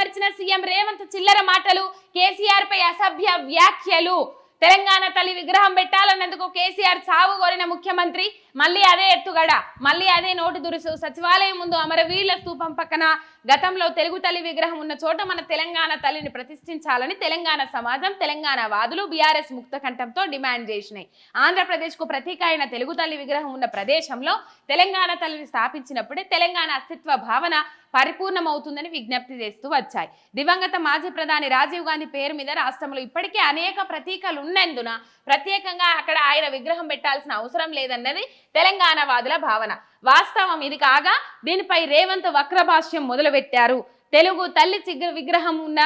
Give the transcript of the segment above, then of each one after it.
మరిచిన CM Revanth చిల్లర మాటలు కేసీఆర్ పై అసభ్య వ్యాఖ్యలు. తెలంగాణ తల్లి విగ్రహం పెట్టాలన్నందుకు కేసీఆర్ చావు కోరిన ముఖ్యమంత్రి మళ్ళీ అదే ఎత్తుగడ మళ్ళీ అదే నోటు దురుసు. సచివాలయం ముందు అమరవీరుల స్థూపం పక్కన గతంలో తెలుగు తల్లి విగ్రహం ఉన్న చోట మన తెలంగాణ తల్లిని ప్రతిష్ఠించాలని తెలంగాణ సమాజం తెలంగాణ వాదులు బీఆర్ఎస్ ముక్త కంఠంతో డిమాండ్ చేసినాయి. ఆంధ్రప్రదేశ్కు ప్రతీక అయిన తెలుగు తల్లి విగ్రహం ఉన్న ప్రదేశంలో తెలంగాణ తల్లిని స్థాపించినప్పుడే తెలంగాణ అస్తిత్వ భావన పరిపూర్ణమవుతుందని విజ్ఞప్తి చేస్తూ వచ్చాయి. దివంగత మాజీ ప్రధాని రాజీవ్ గాంధీ పేరు మీద రాష్ట్రంలో ఇప్పటికే అనేక ప్రతీకలు ఉన్నందున ప్రత్యేకంగా అక్కడ ఆయన విగ్రహం పెట్టాల్సిన అవసరం లేదన్నది తెలంగాణ వాదుల భావన. వాస్తవం ఇది కాగా దీనిపై రేవంత్ వక్రభాష్యం మొదలుపెట్టారు. తెలుగు తల్లి చిగ్ర విగ్రహం ఉన్న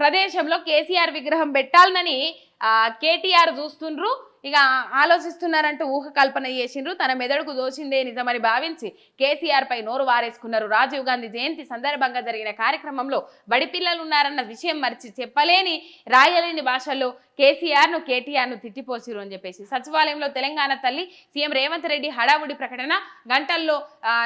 ప్రదేశంలో కేసీఆర్ విగ్రహం పెట్టాలనని కేటీఆర్ చూస్తుండ్రు. ఇక ఆలోచిస్తున్నారంటూ ఊహ కల్పన చేసిండ్రు. తన మెదడుకు దోచిందే నిజమని భావించి కేసీఆర్ పై నోరు వారేసుకున్నారు. రాజీవ్ గాంధీ జయంతి సందర్భంగా జరిగిన కార్యక్రమంలో బడి పిల్లలు ఉన్నారన్న విషయం మరిచి చెప్పలేని రాయలేని భాషల్లో కేసీఆర్ను కేటీఆర్ను తిట్టిపోసిరు అని చెప్పేసి. సచివాలయంలో తెలంగాణ తల్లి సీఎం రేవంత్ రెడ్డి హడావుడి ప్రకటన గంటల్లో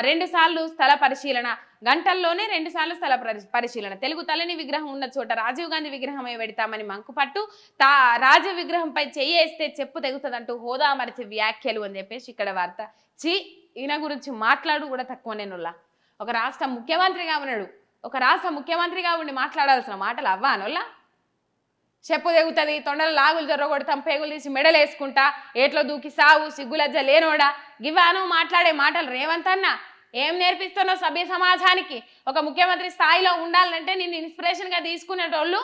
రెండుసార్లు రెండు సార్లు స్థల పరిశీలన గంటల్లోనే రెండుసార్లు స్థల పరిశీలన. తెలుగు తల్లిని విగ్రహం ఉన్న చోట రాజీవ్ గాంధీ విగ్రహమే పెడతామని మంకుపట్టు తా రాజీవ్ విగ్రహంపై చెయ్యేస్తే చెప్పు తెగుతుందంటూ హోదా మరిచి వ్యాఖ్యలు అని చెప్పేసి ఇక్కడ వార్త. చి ఈయన గురించి మాట్లాడు కూడా తక్కువ నేనుల్లా ఒక రాష్ట్ర ముఖ్యమంత్రిగా ఉన్నాడు. ఒక రాష్ట్ర ముఖ్యమంత్రిగా ఉండి మాట్లాడాల్సిన మాటలు అవ్వానుల్లా చెప్పు తెగుతుంది తొండలు లాగులు జొర్రగొడతాం పేగులు తీసి మెడలు వేసుకుంటా ఏట్లో దూకి సావు సిగ్గులజ్జ లేనోడా? గివ్వాను మాట్లాడే మాటలు రేవంత్ ఏం నేర్పిస్తున్నావు సభ్య సమాజానికి? ఒక ముఖ్యమంత్రి స్థాయిలో ఉండాలంటే నేను ఇన్స్పిరేషన్గా తీసుకునేటోళ్ళు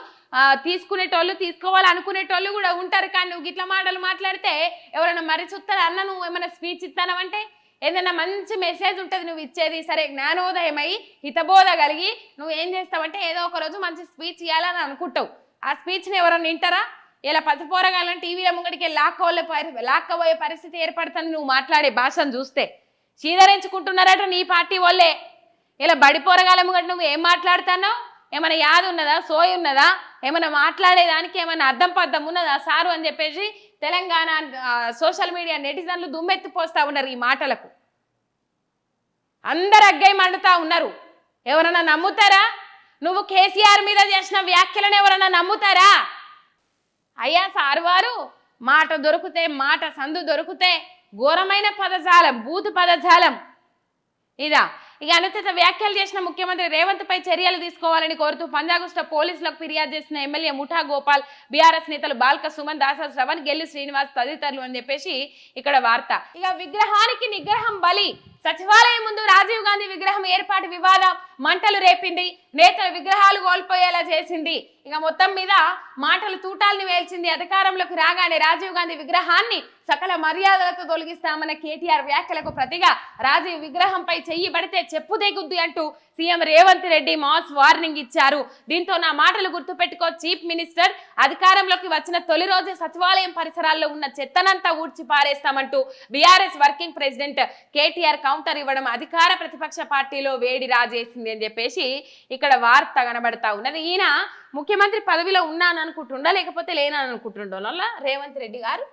తీసుకునేటోళ్ళు తీసుకోవాలనుకునేటోళ్ళు కూడా ఉంటారు. కానీ నువ్వు గిట్ల మాటలు మాట్లాడితే ఎవరైనా మరి చూస్తారు అన్న నువ్వు ఏమైనా స్పీచ్ ఇస్తానవంటే ఏదైనా మంచి మెసేజ్ ఉంటుంది నువ్వు ఇచ్చేది. సరే జ్ఞానోదయం అయ్యి హితబోధ కలిగి నువ్వు ఏం చేస్తావంటే ఏదో ఒక రోజు మంచి స్పీచ్ ఇవ్వాలని అనుకుంటావు. ఆ స్పీచ్ని ఎవరైనా వింటారా? ఇలా పసిపోరగాలని టీవీల టీవీలో ముంగడికి వెళ్ళి లాక్కోలే లాక్కపోయే పరిస్థితి ఏర్పడుతుంది నువ్వు మాట్లాడే భాషను చూస్తే. చీదరించుకుంటున్నారట నీ పార్టీ వాళ్ళే. ఇలా బడిపోరగాలము పోరగాళ్ళ నువ్వు ఏం మాట్లాడుతున్నావు? ఏమైనా యాద ఉన్నదా? సోయి ఉన్నదా? ఏమైనా మాట్లాడేదానికి ఏమైనా అర్థం పద్ధం ఉన్నదా సారు అని చెప్పేసి తెలంగాణ సోషల్ మీడియా నెటిజన్లు దుమ్మెత్తిపోస్తా ఉన్నారు ఈ మాటలకు. అందరు అగ్గై మండుతా ఉన్నారు. ఎవరన్నా నమ్ముతారా? నువ్వు కేసీఆర్ మీద చేసిన వ్యాఖ్యలను ఎవరన్నా నమ్ముతారా? అయ్యా సార్ వారు మాట దొరికితే మాట సందు దొరికితే ఘోరమైన పదజాలం బూతు పదజాలం. ఇదా. ఇక అనుచిత వ్యాఖ్యలు చేసిన ముఖ్యమంత్రి రేవంత్ పై చర్యలు తీసుకోవాలని కోరుతూ పంజాగుష్ట పోలీసులకు ఫిర్యాదు చేసిన ఎమ్మెల్యే ముఠా గోపాల్ బీఆర్ఎస్ నేతలు బాల్క సుమన్ దాస శ్రవణ్ గెల్లి శ్రీనివాస్ తదితరులు అని చెప్పేసి ఇక్కడ వార్త. ఇక విగ్రహానికి నిగ్రహం బలి. సచివాలయం ముందు రాజీవ్ గాంధీ విగ్రహం ఏర్పాటు వివాదం మంటలు రేపింది. నేతల విగ్రహాలు కోల్పోయేలా చేసింది. ఇక మొత్తం మీద మాటలు తూటాల్ని వేల్చింది అధికారంలోకి రాగానే రాజీవ్ గాంధీ విగ్రహాన్ని సకల మర్యాదలతో తొలగిస్తామన్న కేటీఆర్ వ్యాఖ్యలకు ప్రతిగా రాజీవ్ విగ్రహంపై చెయ్యి పడితే చెప్పు దిగుద్ది అంటూ CM Revanth Reddy mass warning ఇచ్చారు. దీంతో నా మాటలు గుర్తుపెట్టుకో చీఫ్ మినిస్టర్. అధికారంలోకి వచ్చిన తొలి రోజే సచివాలయం పరిసరాల్లో ఉన్న చెత్తనంతా ఊడ్చి పారేస్తామంటూ BRS working president KTR counter ఇవ్వడం అధికార ప్రతిపక్ష పార్టీలో వేడి రాజేసింది అని చెప్పేసి ఇక్కడ వార్త కనబడతా ఉన్నది. ఈయన ముఖ్యమంత్రి పదవిలో ఉన్నాను అనుకుంటుండా లేకపోతే లేనని అనుకుంటుండో రేవంత్ రెడ్డి గారు?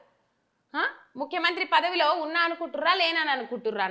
ముఖ్యమంత్రి పదవిలో ఉన్నా అనుకుంటుర్రా లేనని అనుకుంటుర్రా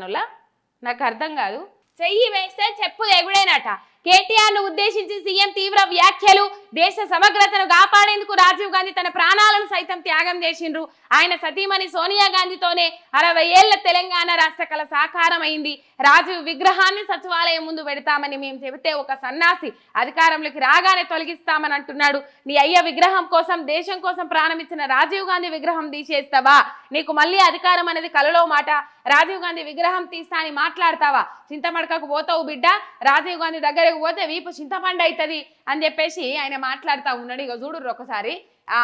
నాకు అర్థం కాదు. చెయ్యి వేస్తే చెప్పు ఎగుడేనట కేటీఆర్ను ఉద్దేశించి సీఎం తీవ్ర వ్యాఖ్యలు దేశ సమగ్రతను కాపాడేందుకు రాజీవ్ గాంధీ తన ప్రాణాలను సైతం త్యాగం చేసిండ్రు. ఆయన సతీమణి సోనియా గాంధీతోనే అరవై ఏళ్ళ తెలంగాణ రాష్ట్ర కళ సాకారం అయింది రాజీవ్ విగ్రహాన్ని సచివాలయం ముందు పెడతామని మేము చెబితే ఒక సన్నాసి అధికారంలోకి రాగానే తొలగిస్తామని అంటున్నాడు. నీ అయ్య విగ్రహం కోసం దేశం కోసం ప్రాణమిచ్చిన రాజీవ్ గాంధీ విగ్రహం తీసేస్తావా? నీకు మళ్ళీ అధికారం అనేది కలలో మాట. రాజీవ్ గాంధీ విగ్రహం తీస్తా అని మాట్లాడతావా? చింతమడకకు పోతావు బిడ్డ? రాజీవ్ గాంధీ దగ్గరకు పోతే వీపు చింతపండు అవుతుంది అని చెప్పేసి ఆయన మాట్లాడుతూ ఉన్నాడు. ఇక చూడుర్రు ఒకసారి. ఆ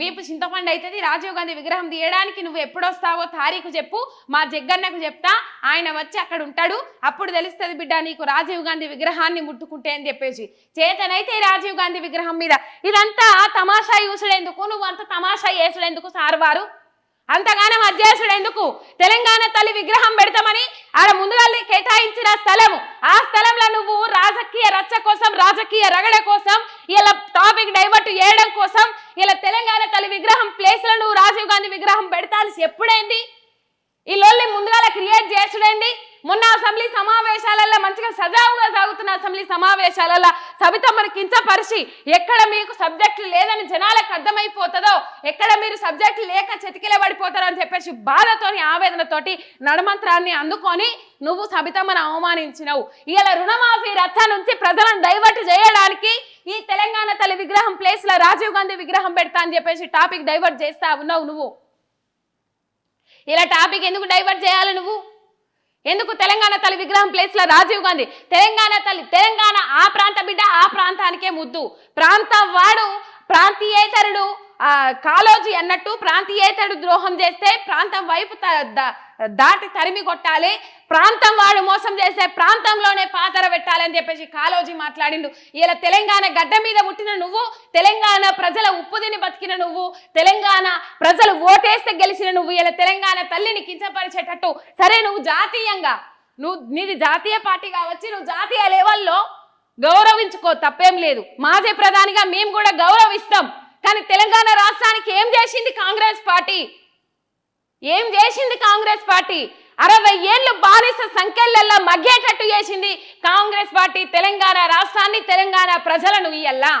వీపు చింతపండు అవుతుంది రాజీవ్ గాంధీ విగ్రహం తీయడానికి నువ్వు ఎప్పుడొస్తావో తారీఖు చెప్పు. మా జగ్గన్నకు చెప్తా. ఆయన వచ్చి అక్కడ ఉంటాడు. అప్పుడు తెలుస్తుంది బిడ్డ నీకు రాజీవ్ గాంధీ విగ్రహాన్ని ముట్టుకుంటే అని చెప్పేసి. చేతనైతే రాజీవ్ గాంధీ విగ్రహం మీద. ఇదంతా తమాషా చూసడేందుకు నువ్వు అంత తమాషా వేసుడేందుకు సార్ వారు? అంతగానం అధ్యక్షుడు ఎందుకు తెలంగాణ తల్లి విగ్రహం పెడతామని ఆడ ముందుగా కేటాయించిన స్థలము. ఆ స్థలంలో నువ్వు రాజకీయ రచ్చ కోసం రాజకీయ రగడ కోసం ఇలా టాపిక్ డైవర్ట్ చేయడం కోసం ఇలా తెలంగాణ తల్లి విగ్రహం ప్లేస్లో నువ్వు రాజీవ్ గాంధీ విగ్రహం పెడతాల్సి ఎప్పుడైంది ఈ లోల్ని ముందుగా క్రియేట్ చేసుడేంది మొన్న అసెంబ్లీ సమావేశాలలో మంచిగా సజావుగా సాగుతున్న అసెంబ్లీ సమావేశాలలో సబితమ్మని కించపరిచి ఎక్కడ మీకు సబ్జెక్టులు లేదని జనాలకు అర్థమైపోతుందో ఎక్కడ మీరు సబ్జెక్టులు లేక చెతికిల పడిపోతారో అని చెప్పేసి బాధతోని ఆవేదనతోటి నడమంత్రాన్ని అందుకొని నువ్వు సబితమ్మను అవమానించినవు. ఇలా రుణమాఫీ రచ్చ నుంచి ప్రజలను డైవర్ట్ చేయడానికి ఈ తెలంగాణ తల్లి విగ్రహం ప్లేస్లో రాజీవ్ గాంధీ విగ్రహం పెడతా అని చెప్పేసి టాపిక్ డైవర్ట్ చేస్తా ఉన్నావు నువ్వు. ఇలా టాపిక్ ఎందుకు డైవర్ట్ చేయాలి నువ్వు? ఎందుకు తెలంగాణ తల్లి విగ్రహం ప్లేస్లో రాజీవ్ గాంధీ? తెలంగాణ తల్లి తెలంగాణ ఆ ప్రాంత బిడ్డ ఆ ప్రాంతానికే ముద్దు. ప్రాంతం వాడు ప్రాంతీయేతరుడు కాలోజీ అన్నట్టు ప్రాంతీయేతడు ద్రోహం చేస్తే ప్రాంతం వైపు దాటి తరిమి కొట్టాలి. ప్రాంతం వాడు మోసం చేస్తే ప్రాంతంలోనే పాతర పెట్టాలని చెప్పేసి కాలోజీ మాట్లాడిండు. ఇలా తెలంగాణ గడ్డ మీద పుట్టిన నువ్వు తెలంగాణ ప్రజల ఉప్పుదిని బతికిన నువ్వు తెలంగాణ ప్రజలు ఓటేస్తే గెలిచిన నువ్వు ఇలా తెలంగాణ తల్లిని కించపరిచేటట్టు. సరే నువ్వు జాతీయంగా నువ్వు నీది జాతీయ పార్టీ కావచ్చు నువ్వు జాతీయ లెవెల్లో గౌరవించుకో తప్పేం లేదు. మాజీ ప్రధానిగా మేము కూడా గౌరవిస్తాం. కానీ తెలంగాణ రాష్ట్రానికి ఏం చేసింది కాంగ్రెస్ పార్టీ? ఏం చేసింది కాంగ్రెస్ పార్టీ? అరవై ఏళ్ళు బానిస సంఖ్యలలో మగ్గేటట్టు చేసింది కాంగ్రెస్ పార్టీ తెలంగాణ రాష్ట్రాన్ని తెలంగాణ ప్రజలను ఇయ్యల్లా?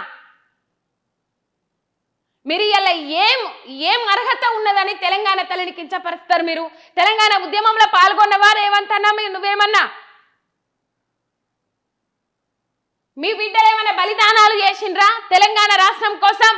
మీరు ఇలా ఏం ఏం అర్హత ఉన్నదని తెలంగాణ తల్లిని కించపరుస్తారు మీరు? తెలంగాణ ఉద్యమంలో పాల్గొన్నవారు ఏమంటన్నా మీరు నువ్వేమన్నా? మీ బిడ్డలు ఏమైనా బలిదానాలు చేసిండ్రా తెలంగాణ రాష్ట్రం కోసం?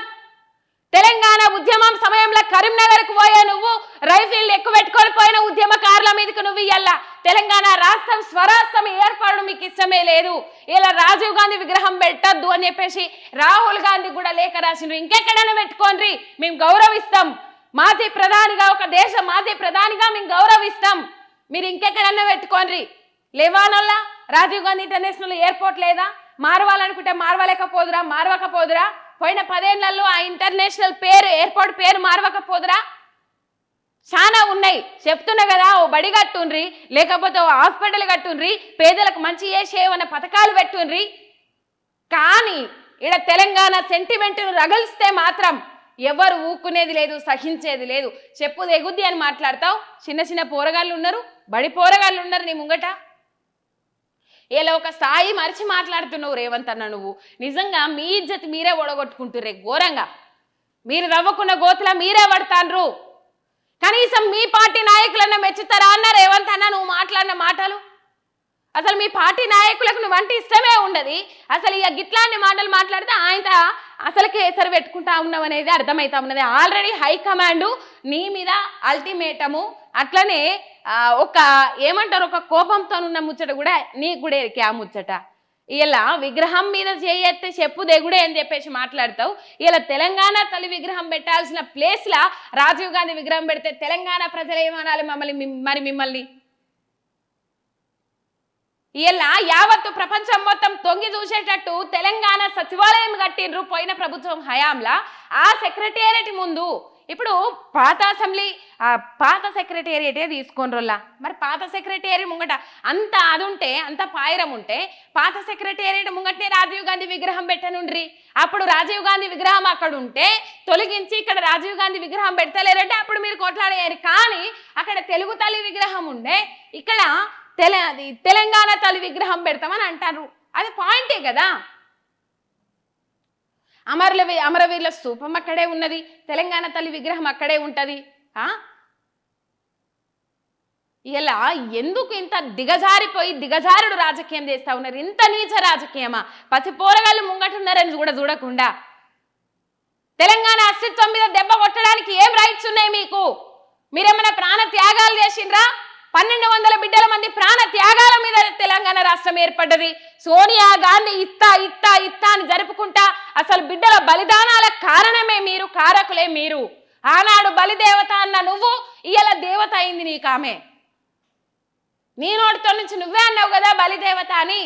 తెలంగాణ ఉద్యమం సమయంలో కరీంనగర్కు పోయే నువ్వు రైఫిల్ ఎక్కువ పెట్టుకొని పోయిన ఉద్యమకారుల మీదకి నువ్వు ఇయ్యాల తెలంగాణ రాష్ట్రం స్వరాష్ట్రం ఏర్పడడం మీకు ఇష్టమే లేదు. ఇలా రాజీవ్ గాంధీ విగ్రహం పెట్టద్దు అని చెప్పేసి రాహుల్ గాంధీ కూడా లేఖ రాసిండ్రు. ఇంకెక్కడైనా పెట్టుకోండి మేము గౌరవిస్తాం. మాజీ ప్రధానిగా ఒక దేశ మాజీ ప్రధానిగా మేము గౌరవిస్తాం. మీరు ఇంకెక్కడన్నా పెట్టుకోండి లేవానల్లా రాజీవ్ గాంధీ ఇంటర్నేషనల్ ఎయిర్పోర్ట్ లేదా? మారవాలనుకుంటే మారవలేకపోదురా మారవకపోదురా? పోయిన పదేళ్ళలో ఆ ఇంటర్నేషనల్ పేరు ఎయిర్పోర్ట్ పేరు మారవకపోదురా? చాలా ఉన్నాయి. చెప్తున్నా కదా ఓ బడి కట్టుండ్రి లేకపోతే ఓ హాస్పిటల్ కట్టుండ్రి పేదలకు మంచి చేసేవన్న పథకాలు పెట్టుండ్రి. కానీ ఇక్కడ తెలంగాణ సెంటిమెంట్ను రగలిస్తే మాత్రం ఎవరు ఊక్కునేది లేదు సహించేది లేదు. చెప్పు ఎగుద్ది అని మాట్లాడతావు. చిన్న చిన్న పోరగాళ్ళు ఉన్నారు బడి పోరగాళ్ళు ఉన్నారు నీ ముంగట. ఇలా ఒక స్థాయి మరిచి మాట్లాడుతున్నావు రేవంత్ అన్న నువ్వు. నిజంగా మీ ఇజ్జత్ మీరే ఒడగొట్టుకుంటుర్రే ఘోరంగా. మీరు నవ్వకున్న గోతుల మీరే పడతాండ్రు కనీసం మీ పార్టీ నాయకులన్న మెచ్చుతారా అన్న రేవంత్ అన్న నువ్వు మాట్లాడిన మాటలు? అసలు మీ పార్టీ నాయకులకు నువ్వు అంటే ఇష్టమే ఉండదు. అసలు ఇక గిట్లాంటి మాటలు మాట్లాడితే ఆయన అసలు ఎసరు పెట్టుకుంటా ఉన్నాం అనేది అర్థమవుతా ఉన్నది ఆల్రెడీ హైకమాండ్ నీ మీద అల్టిమేటము అట్లనే ఒక ఏమంటారు? ఒక కోపంతో ఉన్న ముచ్చట కూడా నీకు కూడా ఎరికే ఆ ముచ్చట. ఇలా విగ్రహం మీద చేయెత్తే చెప్పు దెగుడే అని చెప్పేసి మాట్లాడతావు. ఇలా తెలంగాణ తల్లి విగ్రహం పెట్టాల్సిన ప్లేస్లా రాజీవ్ గాంధీ విగ్రహం పెడితే తెలంగాణ ప్రజలు ఏమనాలి మమ్మల్ని మరి మిమ్మల్ని? ఇలా యావత్తు ప్రపంచం మొత్తం తొంగి చూసేటట్టు తెలంగాణ సచివాలయం కట్టిండ్రు పోయిన ప్రభుత్వం హయాంలా. ఆ సెక్రటేరియట్ ముందు ఇప్పుడు పాత అసెంబ్లీ పాత సెక్రటేరియటే తీసుకోనరోల్లా మరి పాత సెక్రటేరియట్ ముంగట అంత అది ఉంటే అంత పాయరం ఉంటే పాత సెక్రటేరియట్ ముంగటే రాజీవ్ గాంధీ విగ్రహం పెట్టనుండ్రి. అప్పుడు రాజీవ్ గాంధీ విగ్రహం అక్కడ ఉంటే తొలగించి ఇక్కడ రాజీవ్ గాంధీ విగ్రహం పెడతలేరంటే అప్పుడు మీరు కొట్లాడేయారు కానీ అక్కడ తెలుగు తల్లి విగ్రహం ఉండే ఇక్కడ తెల అది తెలంగాణ తల్లి విగ్రహం పెడతామని అంటారు. అది పాయింటే కదా. అమరుల అమరవీరుల స్థూపం అక్కడే ఉన్నది. తెలంగాణ తల్లి విగ్రహం అక్కడే ఉంటుంది. ఆ? ఇలా ఎందుకు ఇంత దిగజారిపోయి దిగజారుడు రాజకీయం చేస్తా ఉన్నారు? ఇంత నీచ రాజకీయమా? పసి పోరగాళ్ళు ముంగటున్నారని కూడా చూడకుండా. తెలంగాణ అస్తిత్వం మీద దెబ్బ కొట్టడానికి ఏం రైట్స్ ఉన్నాయి మీకు? మీరేమైనా ప్రాణ త్యాగాలు చేసిండ్రా? పన్నెండు వందల బిడ్డల మంది ప్రాణ త్యాగాల మీద తెలంగాణ రాష్ట్రం ఏర్పడ్డది. సోనియా గాంధీ ఇత్తా ఇత్తా ఇత్తా అని జరుపుకుంటా అసలు బిడ్డల బలిదానాల కారణమే మీరు కారకులే మీరు. ఆనాడు బలిదేవత అన్న నువ్వు ఇయల దేవత అయింది నీకామె నీ నోటితో నుంచి నువ్వే అన్నావు కదా బలిదేవత అని.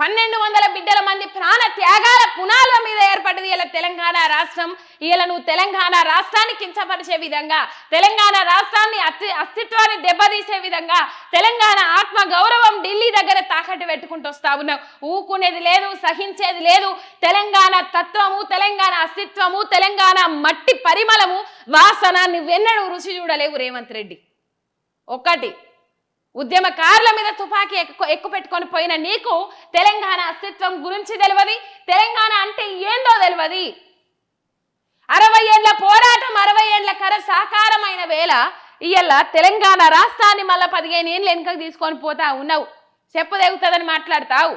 పన్నెండు వందల బిడ్డల మంది ప్రాణ త్యాగాల పునాల మీద ఏర్పడింది. ఇలా తెలంగాణ రాష్ట్రం ఇలా నువ్వు తెలంగాణ రాష్ట్రాన్ని కించపరిచే విధంగా తెలంగాణ రాష్ట్రాన్ని అస్తి అస్తిత్వాన్ని దెబ్బతీసే విధంగా తెలంగాణ ఆత్మ గౌరవం ఢిల్లీ దగ్గర తాకట్టు పెట్టుకుంటూ వస్తా ఉన్నావు. ఊకునేది లేదు సహించేది లేదు. తెలంగాణ తత్వము తెలంగాణ అస్తిత్వము తెలంగాణ మట్టి పరిమళము వాసన నువ్వెన్నడూ రుచి చూడలేవు రేవంత్ రెడ్డి. ఒకటి ఉద్యమకారుల మీద తుపాకీ ఎక్కు ఎక్కు పెట్టుకొని పోయిన నీకు తెలంగాణ అస్తిత్వం గురించి తెలియదు తెలంగాణ అంటే ఏందో తెలియదు అరవై ఏండ్ల పోరాటం అరవై ఏండ్ల కర సాకారమైన వేళ ఇయ్యాల తెలంగాణ రాష్ట్రాన్ని మళ్ళా పదిహేను ఏళ్ళు వెనుకకు తీసుకొని పోతా ఉన్నావు. చెప్పదెగుతుందని మాట్లాడతావు.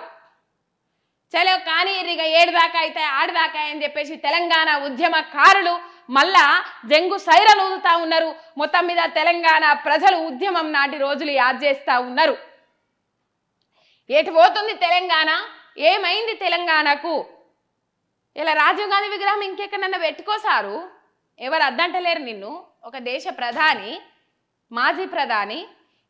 చలో కానీ ఇక ఏడు దాకా అయితే ఆడు దాకా అని చెప్పేసి తెలంగాణ ఉద్యమకారులు మళ్ళా జంగు సైరలు ఊదుతా ఉన్నారు. మొత్తం మీద తెలంగాణ ప్రజలు ఉద్యమం నాటి రోజులు యాద్ చేస్తూ ఉన్నారు. ఎటు పోతుంది తెలంగాణ? ఏమైంది తెలంగాణకు? ఇలా రాజీవ్ గాంధీ విగ్రహం ఇంకెక్కడన్నా పెట్టుకోసారు ఎవరు అద్దంటలేరు నిన్ను. ఒక దేశ ప్రధాని మాజీ ప్రధాని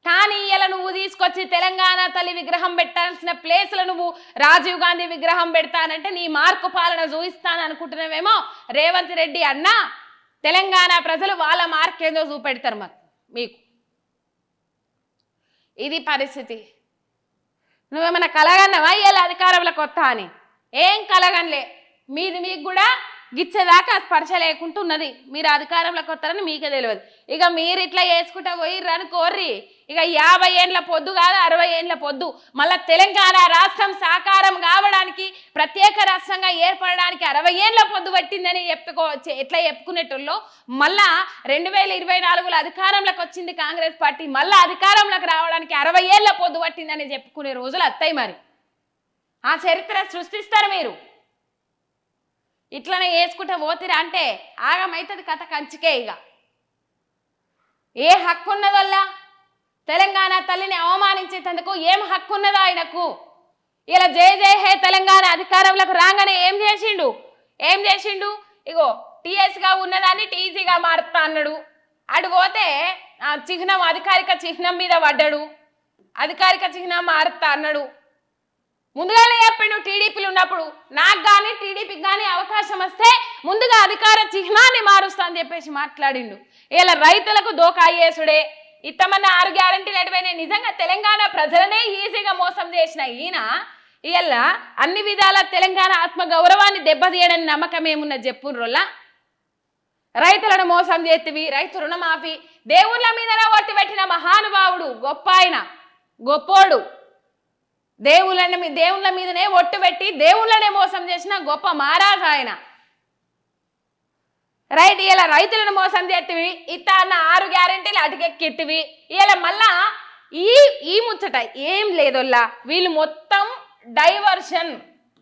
కానీ ఇలా నువ్వు తీసుకొచ్చి తెలంగాణ తల్లి విగ్రహం పెట్టాల్సిన ప్లేస్లో నువ్వు రాజీవ్ గాంధీ విగ్రహం పెడతానంటే నీ మార్కు పాలన చూపిస్తాను అనుకుంటున్నావేమో రేవంత్ రెడ్డి అన్న తెలంగాణ ప్రజలు వాళ్ళ మార్క్ ఏందో చూపెడతారు మాకు మీకు. ఇది పరిస్థితి. నువ్వేమైనా కలగన్నావా ఇలా అధికారంలోకి వస్తా అని? ఏం కలగనలే. మీది మీకు కూడా గిచ్చేదాకా స్పర్శ లేకుండా ఉన్నది. మీరు అధికారంలోకి వస్తారని మీకే తెలియదు. ఇక మీరు ఇట్లా చేసుకుంటా పోయి రని కోర్రి. ఇక యాభై ఏండ్ల పొద్దు కాదు అరవై ఏండ్ల పొద్దు. మళ్ళా తెలంగాణ రాష్ట్రం సాకారం కావడానికి ప్రత్యేక రాష్ట్రంగా ఏర్పడడానికి అరవై ఏండ్ల పొద్దు పట్టిందని చెప్పుకో ఎట్లా చెప్పుకునేటోళ్ళు మళ్ళా రెండు వేల ఇరవై నాలుగులో అధికారంలోకి వచ్చింది కాంగ్రెస్ పార్టీ. మళ్ళా అధికారంలోకి రావడానికి అరవై ఏళ్ళ పొద్దు పట్టిందని చెప్పుకునే రోజులు వస్తాయి మరి. ఆ చరిత్ర సృష్టిస్తారు మీరు. ఇట్లనే వేసుకుంటే పోతిరా అంటే ఆగమైతుంది కథ కంచికే ఇక. ఏ హక్కు ఉన్నదల్లా తెలంగాణ తల్లిని అవమానించేటందుకు ఏం హక్కు ఉన్నదా ఆయనకు? ఇలా జై జై హే తెలంగాణ అధికారంలోకి రాగానే ఏం చేసిండు? ఏం చేసిండు? ఇగో టీఎస్గా ఉన్నదాన్ని టీజీగా మారుతా అన్నాడు. అటు పోతే ఆ చిహ్నం అధికారిక చిహ్నం మీద పడ్డాడు. అధికారిక చిహ్నం మారుతా అన్నాడు. ముందుగానే చెప్పిండు టీడీపీలు ఉన్నప్పుడు నాకు కానీ టీడీపీకి కానీ అవకాశం వస్తే ముందుగా అధికార చిహ్నాన్ని మారుస్తా అని చెప్పేసి మాట్లాడిండు. ఇలా రైతులకు దోకా అయ్యేసుడే ఇత్తమన్న ఆరు గ్యారంటీలు ఎటువైనా నిజంగా తెలంగాణ ప్రజలనే ఈజీగా మోసం చేసిన ఈయన ఇలా అన్ని విధాల తెలంగాణ ఆత్మగౌరవాన్ని దెబ్బతీయడని నమ్మకం ఏమున్న చెప్పుర్రోల్లా రైతులను మోసం చేతివి రైతు రుణమాఫీ దేవుళ్ళ మీద ఒట్టి పెట్టిన మహానుభావుడు గొప్ప ఆయన గొప్పోడు. దేవుళ్ళని మీ దేవుళ్ళ మీదనే ఒట్టు పెట్టి దేవుళ్ళనే మోసం చేసిన గొప్ప మహారాజు ఆయన. రైట్ ఇలా రైతులను మోసం చేతివి ఇత్త అన్న ఆరు గ్యారెంటీలు అటుకెక్కిత్తివి. ఇలా మళ్ళా ఈ ఈ ముచ్చట ఏం లేదొల్లా? వీళ్ళు మొత్తం డైవర్షన్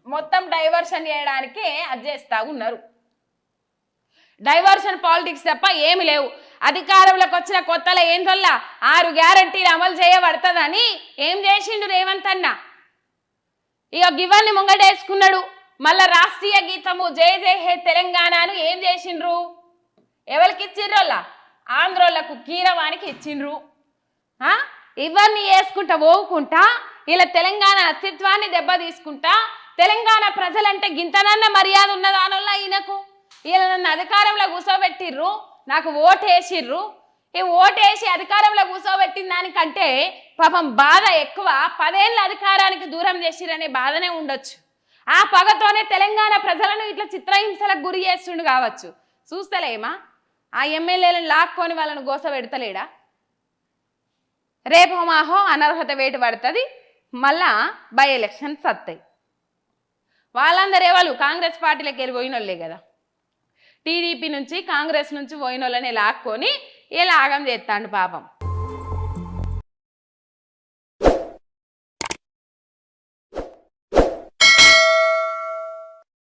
మొత్తం డైవర్షన్ చేయడానికే అది చేస్తా ఉన్నారు. డైవర్షన్ పాలిటిక్స్ తప్ప ఏమి లేవు. అధికారంలోకి వచ్చిన కొత్తలో ఏం ఆరు గ్యారంటీలు అమలు చేయబడుతుందని ఏం చేసిండు రేవంత్ అన్న? ఇక గివన్ని ముంగడేసుకున్నాడు మళ్ళా రాష్ట్రీయ గీతము జయ జయ హే తెలంగాణను ఏం చేసిండ్రు? ఎవరికి ఇచ్చిండ్రోళ్ళ ఆంధ్రోళ్ళకు కీరవానికి ఇచ్చిండ్రు. ఇవన్నీ వేసుకుంటా పోవుకుంటా ఇలా తెలంగాణ అస్తిత్వాన్ని దెబ్బ తీసుకుంటా తెలంగాణ ప్రజలంటే గింతనన్న మర్యాద ఉన్నదానల్లా ఈయనకు. ఈయన నన్ను అధికారంలో కూర్చోబెట్టిర్రు నాకు ఓటు వేసిర్రు ఈ ఓటేసి అధికారంలో కూర్చోబెట్టిన దానికంటే పాపం బాధ ఎక్కువ. పదేళ్ళ అధికారానికి దూరం చేసిరనే బాధనే ఉండొచ్చు. ఆ పగతోనే తెలంగాణ ప్రజలను ఇట్లా చిత్రహింసలకు గురి చేస్తుండు కావచ్చు. చూస్తలేమా? ఆ ఎమ్మెల్యేలను లాక్కొని వాళ్ళను గోస పెడతలేడా రేపు మాహో అనర్హత వేటు పడుతుంది మళ్ళా బై ఎలక్షన్స్ వస్తాయి వాళ్ళందరూ ఎవరు? కాంగ్రెస్ పార్టీలోకి వెళ్ళి పోయినోళ్ళే కదా. టీడీపీ నుంచి కాంగ్రెస్ నుంచి పోయిన వాళ్ళని లాక్కొని ఇలా ఆగం చేస్తాడు పాపం.